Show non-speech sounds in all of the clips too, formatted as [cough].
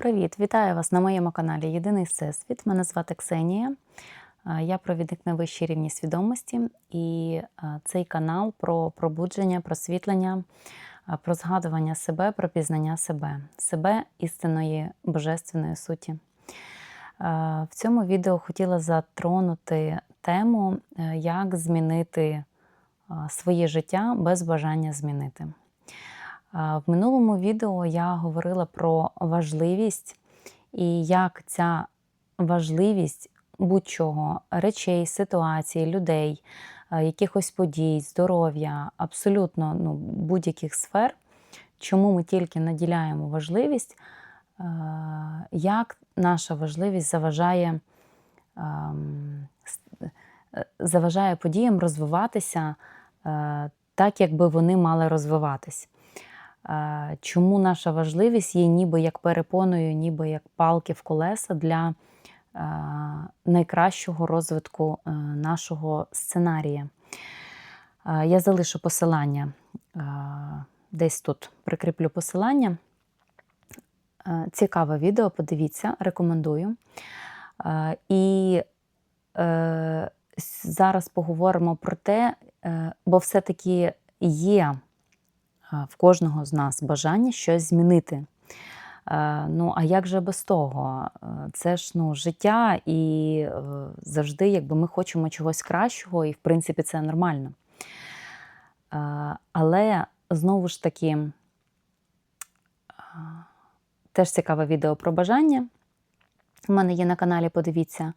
Привіт, вітаю вас на моєму каналі Єдиний Всесвіт. Мене звати Ксенія. Е, Я провідник на вищій рівні свідомості, і е, цей канал про пробудження, просвітлення, е, про згадування себе, про пізнання себе, себе істинної божественної суті. В цьому відео хотіла затронути тему, як змінити своє життя без бажання змінити. В минулому відео я говорила про важливість і як ця важливість будь-чого речей, ситуацій, людей, якихось подій, здоров'я, абсолютно ну, будь-яких сфер, чому ми тільки наділяємо важливість, як наша важливість заважає, с- е, заважає подіям розвиватися е, так, якби вони мали розвиватись. Чому наша важливість є ніби як перепоною, ніби як палки в колеса для найкращого розвитку е, нашого сценарія. Я залишу посилання десь тут прикріплю посилання. Е, Цікаве відео, подивіться, рекомендую. І е, зараз поговоримо про те, бо все-таки є в кожного з нас бажання щось змінити. Е, Ну, а як же без того? Е, Це ж ну, життя, і е, завжди якби ми хочемо чогось кращого, і в принципі це нормально. Е, Але знову ж таки, е, теж цікаве відео про бажання. У мене є на каналі, подивіться.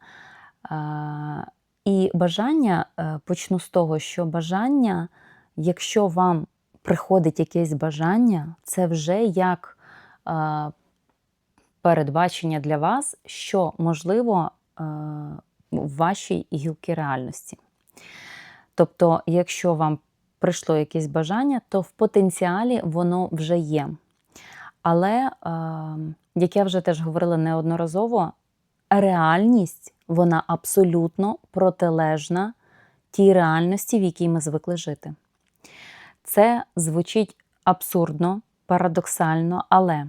Е, І бажання е, почну з того, що бажання, якщо вам приходить якесь бажання, це вже як е, передбачення для вас, що можливо е, в вашій гілки реальності. Тобто, якщо вам прийшло якесь бажання, то в потенціалі воно вже є. Але, е, як я вже теж говорила неодноразово, реальність вона абсолютно протилежна тій реальності, в якій ми звикли жити. Це звучить абсурдно, парадоксально, але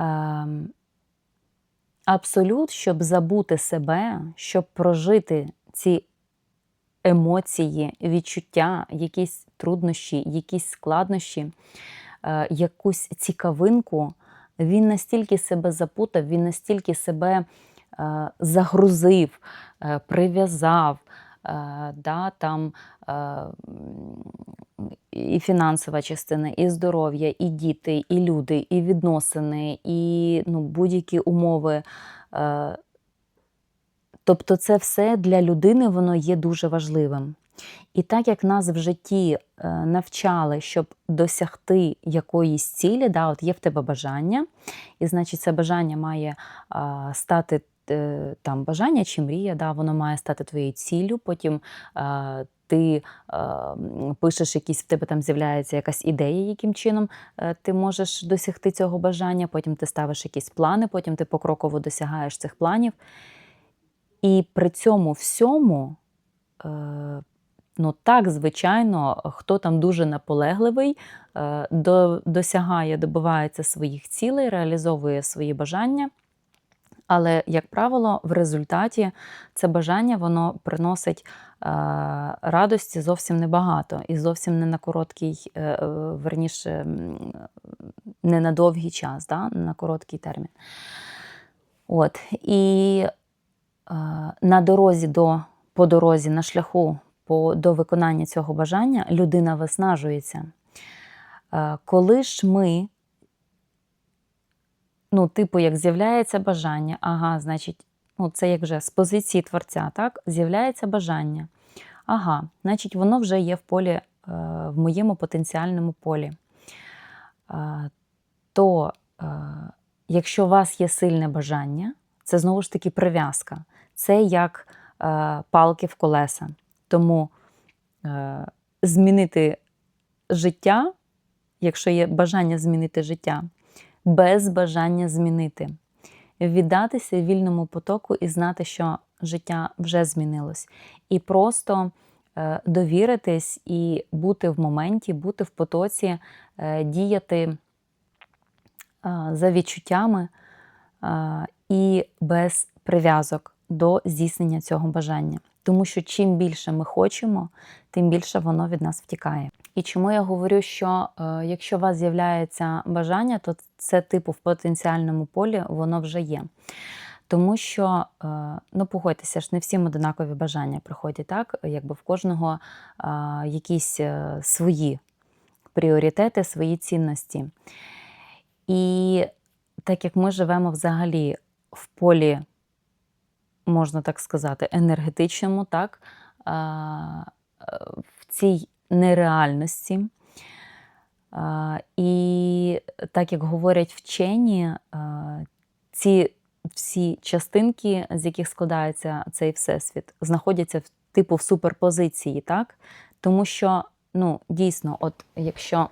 е, абсолют, щоб забути себе, щоб прожити ці емоції, відчуття, якісь труднощі, якісь складнощі, е, якусь цікавинку, він настільки себе запутав, він настільки себе е, загрузив, е, прив'язав, да, там е, і фінансова частина, і здоров'я, і діти, і люди, і відносини, і ну, будь-які умови. Е, Тобто, це все для людини воно є дуже важливим. І так як нас в житті е, навчали, щоб досягти якоїсь цілі, да, от є в тебе бажання, і значить це бажання має стати е, там бажання чи мрія, да, воно має стати твоєю ціллю. Потім е, ти е, пишеш якісь в тебе там з'являється якась ідея, яким чином е, ти можеш досягти цього бажання. Потім ти ставиш якісь плани, потім ти покроково досягаєш цих планів. І при цьому всьому, е, ну так, звичайно, хто там дуже наполегливий, е, до, досягає, добивається своїх цілей, реалізовує свої бажання. Але, як правило, в результаті це бажання воно приносить е, радості зовсім небагато і зовсім не на короткий, е, е, верніше, не на довгий час, да? на короткий термін. От. І на дорозі до, по дорозі, на шляху по, до виконання цього бажання людина виснажується. Коли ж ми, ну, типу, як з'являється бажання, ага, значить, ну, це як вже з позиції творця, так, з'являється бажання. Ага, значить, воно вже є в полі, е, в моєму потенціальному полі. Е, То, е, якщо у вас є сильне бажання, це знову ж таки прив'язка. Це як палки в колеса. Тому змінити життя, якщо є бажання змінити життя, без бажання змінити, віддатися вільному потоку і знати, що життя вже змінилось. І просто е, довіритись і бути в моменті, бути в потоці, е, діяти е, за відчуттями, і без прив'язок до здійснення цього бажання. Тому що чим більше ми хочемо, тим більше воно від нас втікає. І чому я говорю, що е, якщо у вас з'являється бажання, то це типу в потенціальному полі воно вже є. Тому що, е, ну погодьтеся ж, не всім одинакові бажання приходять, так? Якби в кожного е, якісь свої пріоритети, свої цінності. І так як ми живемо взагалі в полі, можна так сказати, енергетичному, так, в цій нереальності. І так як говорять вчені, ці всі частинки, з яких складається цей всесвіт, знаходяться в типу в суперпозиції, так? Тому що, ну, дійсно, от якщо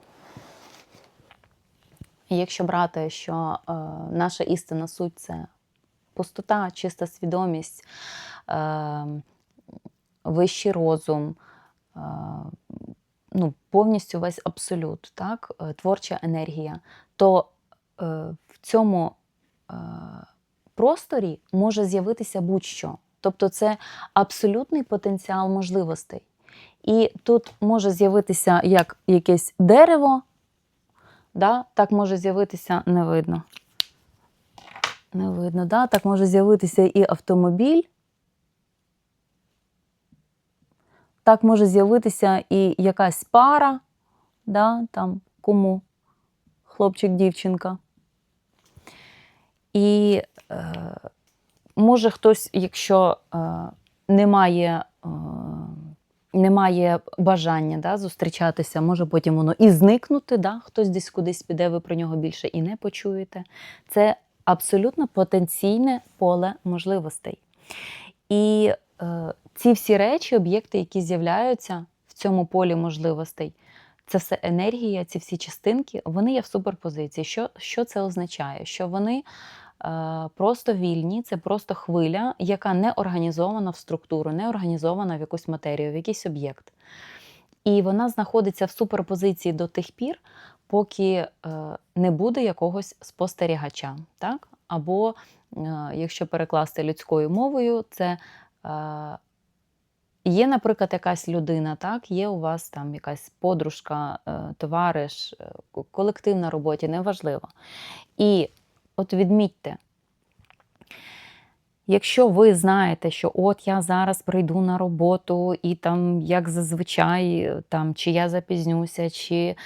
якщо брати, що е, наша істинна суть це пустота, чиста свідомість, е, вищий розум, ну, повністю весь абсолют, так? е, творча енергія, то е, в цьому е, просторі може з'явитися будь-що. Тобто це абсолютний потенціал можливостей. І тут може з'явитися як якесь дерево, да? так може з'явитися не видно. Не видно, да? так може з'явитися і автомобіль. Так може з'явитися і якась пара, да? там кому хлопчик, дівчинка. І е, може хтось, якщо е, немає, е, немає бажання да, зустрічатися, може потім воно і зникнути, да? хтось десь кудись піде, ви про нього більше і не почуєте. Це абсолютно потенційне поле можливостей. І е, ці всі речі, об'єкти, які з'являються в цьому полі можливостей, це все енергія, ці всі частинки, вони є в суперпозиції. Що, що це означає? Що вони е, просто вільні, це просто хвиля, яка не організована в структуру, не організована в якусь матерію, в якийсь об'єкт. І вона знаходиться в суперпозиції до тих пір, поки е, не буде якогось спостерігача. Так? Або, е, якщо перекласти людською мовою, це е, Є, наприклад, якась людина, так, є у вас там якась подружка, е, товариш, е, колектив на роботі, неважливо. І от відмітьте, якщо ви знаєте, що от я зараз прийду на роботу, і там, як зазвичай, там, чи я запізнюся, чи е,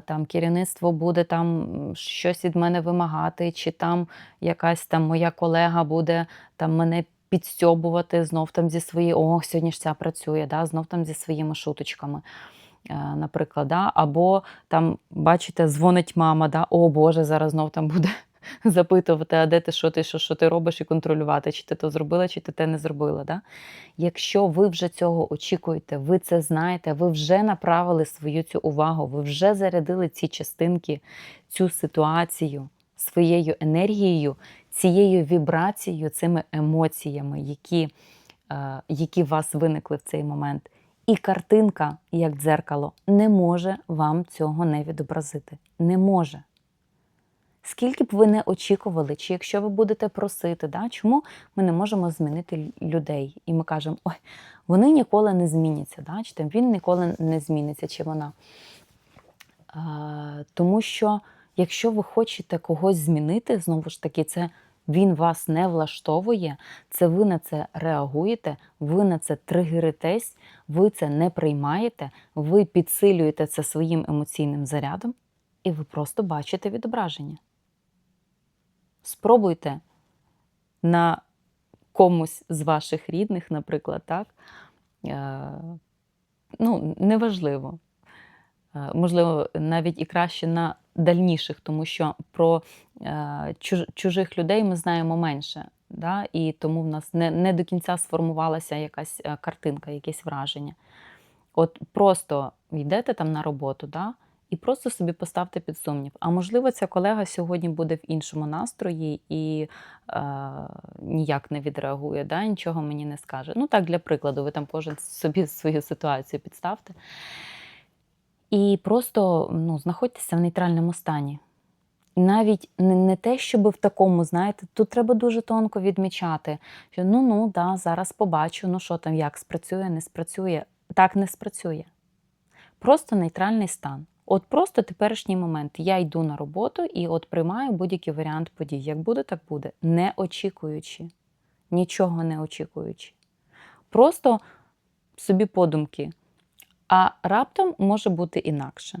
там керівництво буде там щось від мене вимагати, чи там якась там моя колега буде там мене підстьобувати знов там зі своєю, о, сьогодні ж ця працює, да, знов там зі своїми шуточками. е, Наприклад, да? або там, бачите, дзвонить мама, да? о Боже, зараз знов там буде [laughs] запитувати, а де ти, що ти, що, що ти робиш, і контролювати, чи ти то зробила, чи ти те не зробила. Да? Якщо ви вже цього очікуєте, ви це знаєте, ви вже направили свою цю увагу, ви вже зарядили ці частинки, цю ситуацію своєю енергією, цією вібрацією, цими емоціями, які, е, які в вас виникли в цей момент. І картинка, як дзеркало, не може вам цього не відобразити. Не може. Скільки б ви не очікували, чи якщо ви будете просити, да, чому ми не можемо змінити людей? І ми кажемо, ой, вони ніколи не зміняться, да, чи там він ніколи не зміниться, чи вона. А, тому що якщо ви хочете когось змінити, знову ж таки, це він вас не влаштовує, це ви на це реагуєте, ви на це тригеритесь, ви це не приймаєте, ви підсилюєте це своїм емоційним зарядом, і ви просто бачите відображення. Спробуйте на комусь з ваших рідних, наприклад, так? Е, ну, неважливо. Е, Можливо, навіть і краще на дальніших, тому що про е, чужих людей ми знаємо менше. Да? І тому в нас не, не до кінця сформувалася якась е, картинка, якесь враження. От просто йдете там на роботу, да? і просто собі поставте під сумнів. А можливо, ця колега сьогодні буде в іншому настрої і е, ніяк не відреагує, да? нічого мені не скаже. Ну так, для прикладу, ви там кожен собі свою ситуацію підставте. І просто ну, знаходьтеся в нейтральному стані. навіть не, не те, щоб в такому, знаєте, тут треба дуже тонко відмічати, що ну ну да, зараз побачу, ну що там, як спрацює, не спрацює. Так не спрацює. Просто нейтральний стан. От просто теперішній момент. Я йду на роботу і от приймаю будь-який варіант подій. Як буде, так буде. Не очікуючи, нічого не очікуючи. Просто собі подумки. А раптом може бути інакше.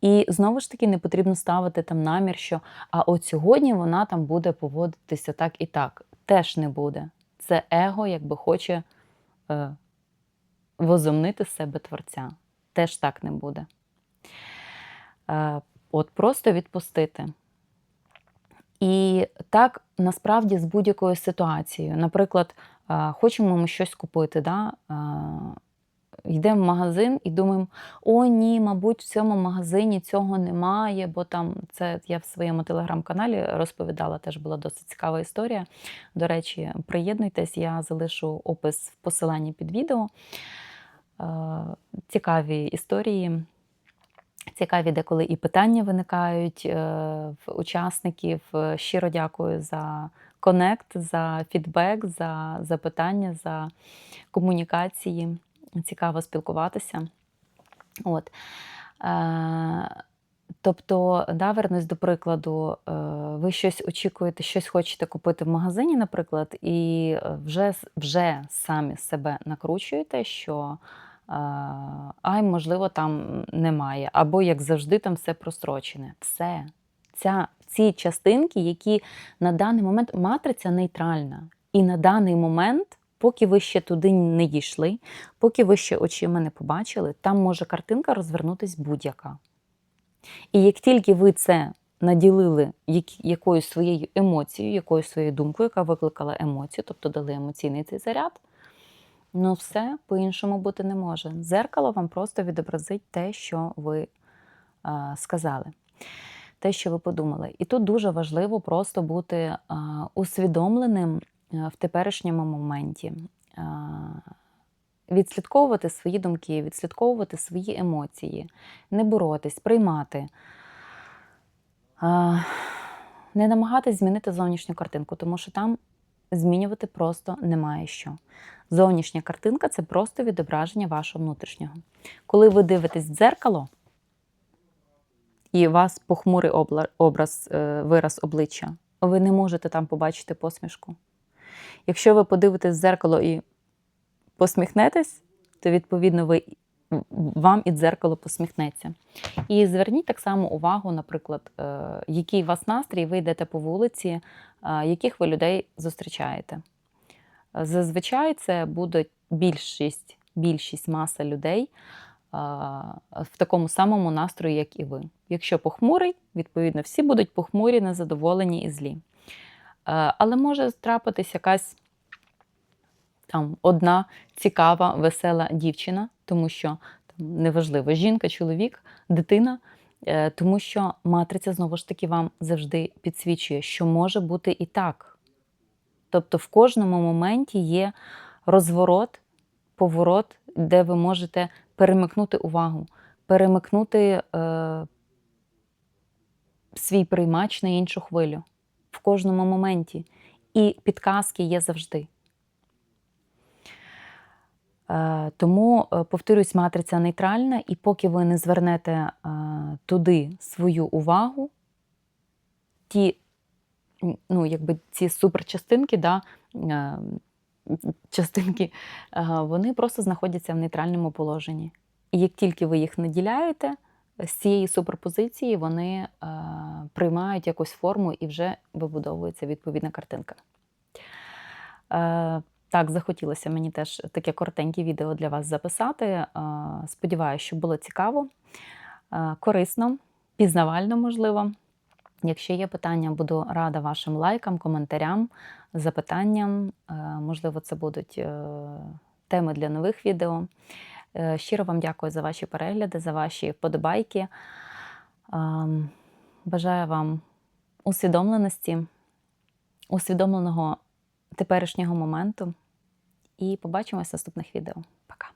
І знову ж таки не потрібно ставити там намір, що а от сьогодні вона там буде поводитися так і так. Теж не буде. Це его, якби хоче е, возомнити себе творця. Теж так не буде. Е, от просто відпустити. І так насправді з будь-якою ситуацією. Наприклад, е, хочемо ми щось купити. Да? Е, Йдемо в магазин і думаємо, о, ні, мабуть, в цьому магазині цього немає, бо там це я в своєму телеграм-каналі розповідала, теж була досить цікава історія. До речі, приєднуйтесь, я залишу опис в посиланні під відео. Е, Цікаві історії, цікаві, деколи і питання виникають е, в учасників. Щиро дякую за конект, за фідбек, за запитання, за комунікації цікаво спілкуватися. От. Е, Тобто, да, вернусь до прикладу, е, ви щось очікуєте, щось хочете купити в магазині, наприклад, і вже вже самі себе накручуєте, що е, ай, можливо, там немає, або як завжди, там все прострочене. Все. Ця, Ці частинки, які на даний момент матриця нейтральна. І на даний момент Поки ви ще туди не дійшли, поки ви ще очима не побачили, там може картинка розвернутись будь-яка. І як тільки ви це наділили якоюсь своєю емоцією, якоюсь своєю думкою, яка викликала емоцію, тобто дали емоційний цей заряд, ну все по-іншому бути не може. Зеркало вам просто відобразить те, що ви а, сказали, те, що ви подумали. І тут дуже важливо просто бути а, усвідомленим в теперішньому моменті. Відслідковувати свої думки, відслідковувати свої емоції, не боротись, приймати, не намагатись змінити зовнішню картинку, тому що там змінювати просто немає що. Зовнішня картинка це просто відображення вашого внутрішнього. Коли ви дивитесь в дзеркало, і у вас похмурий образ, е, вираз обличчя, ви не можете там побачити посмішку. Якщо ви подивитесь в дзеркало і посміхнетесь, то відповідно ви вам і дзеркало посміхнеться. І зверніть так само увагу, наприклад, е, який у вас настрій, ви йдете по вулиці, е, яких ви людей зустрічаєте. Зазвичай це буде більшість, більшість маса людей е, в такому самому настрої, як і ви. Якщо похмурий, відповідно, всі будуть похмурі, незадоволені і злі. Але може трапитись якась там одна цікава, весела дівчина, тому що там неважливо, жінка, чоловік, дитина, е, тому що матриця знову ж таки вам завжди підсвічує, що може бути і так. Тобто в кожному моменті є розворот, поворот, де ви можете перемикнути увагу, перемикнути е, свій приймач на іншу хвилю в кожному моменті. І підказки є завжди. Е, тому, е, повторюсь, матриця нейтральна, і поки ви не звернете е, туди свою увагу, ті ну, якби ці суперчастинки, да, частинки, вони просто знаходяться в нейтральному положенні. І як тільки ви їх наділяєте, з цієї суперпозиції вони приймають якусь форму і вже вибудовується відповідна картинка. Так, захотілося мені теж таке коротеньке відео для вас записати. Сподіваюся, що було цікаво, корисно, пізнавально можливо. Якщо є питання, буду рада вашим лайкам, коментарям, запитанням. Можливо, це будуть е, теми для нових відео. Е, щиро вам дякую за ваші перегляди, за ваші вподобайки. Бажаю вам усвідомленості, усвідомленого теперішнього моменту. І побачимось в наступних відео. Пока!